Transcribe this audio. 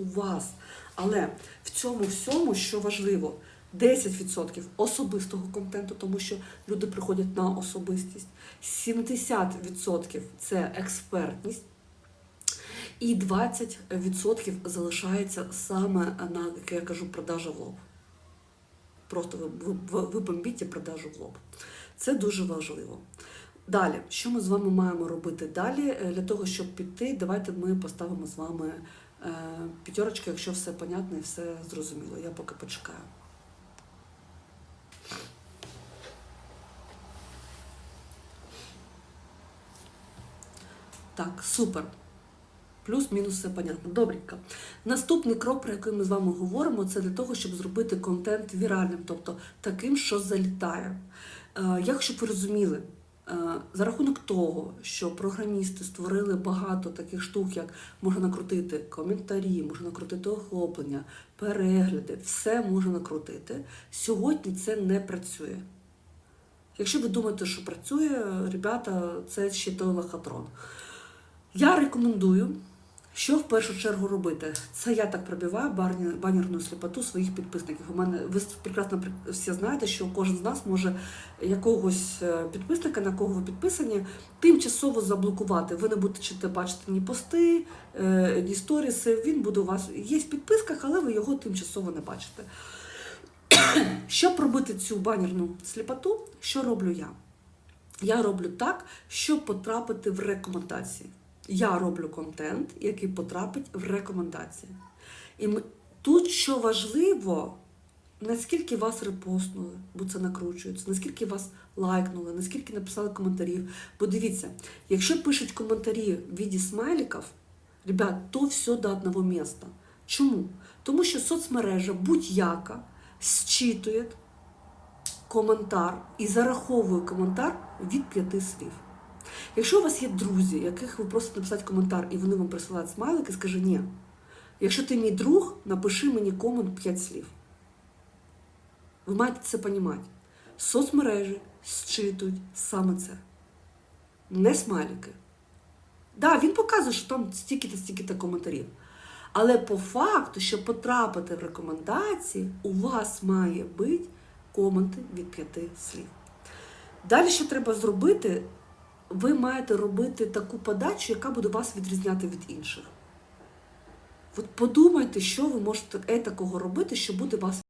у вас. Але в цьому всьому, що важливо, 10% особистого контенту, тому що люди приходять на особистість, 70% це експертність. І 20% залишається саме на, як я кажу, продажа в лоб. Просто ви, ви, ви бомбіть продажу в лоб. Це дуже важливо. Далі, що ми з вами маємо робити далі? Е, Для того, щоб піти, давайте ми поставимо з вами е, п'ятерочку, якщо все понятно і все зрозуміло. Я поки почекаю. Так, супер. Плюс-мінус все понятно. Добренько. Наступний крок, про який ми з вами говоримо, це для того, щоб зробити контент віральним, тобто таким, що залітає. Е, Як щоб ви розуміли, за рахунок того, що програмісти створили багато таких штук, як можна накрутити коментарі, можна накрутити охоплення, перегляди, все можна накрутити. Сьогодні це не працює. Якщо ви думаєте, що працює, ребята, це ще той лохотрон. Я рекомендую, що в першу чергу робити. Це я так пробиваю банерну сліпоту своїх підписників. У мене ви прекрасно всі знаєте, що кожен з нас може якогось е, підписника, на кого ви підписані, тимчасово заблокувати. Ви не будете бачити ні пости, е, ні сторіси. Він буде у вас є в підписках, але ви його тимчасово не бачите. Щоб робити цю банерну сліпоту, що роблю я? Я роблю так, щоб потрапити в рекомендації. Я роблю контент, який потрапить в рекомендації. І ми- тут що важливо, наскільки вас репостнули, бо це накручується, наскільки вас лайкнули, наскільки написали коментарів. Бо дивіться, якщо пишуть коментарі в віді смайликів, ребят, то все до одного міста. Чому? Тому що соцмережа будь-яка зчитує коментар і зараховує коментар від п'яти слів. Якщо у вас є друзі, яких ви просите написати коментар, і вони вам присилають смайлики, скажи ні. Якщо ти мій друг, напиши мені комент 5 слів. Ви маєте це розуміти. Соцмережі зчитують саме це. Не смайлики. Да, він показує, що там стільки-то, стільки-то коментарів. Але по факту, щоб потрапити в рекомендації, у вас має бути коменти від п'яти слів. Далі, що треба зробити, ви маєте робити таку подачу, яка буде вас відрізняти від інших. От подумайте, що ви можете е такого робити, що буде вас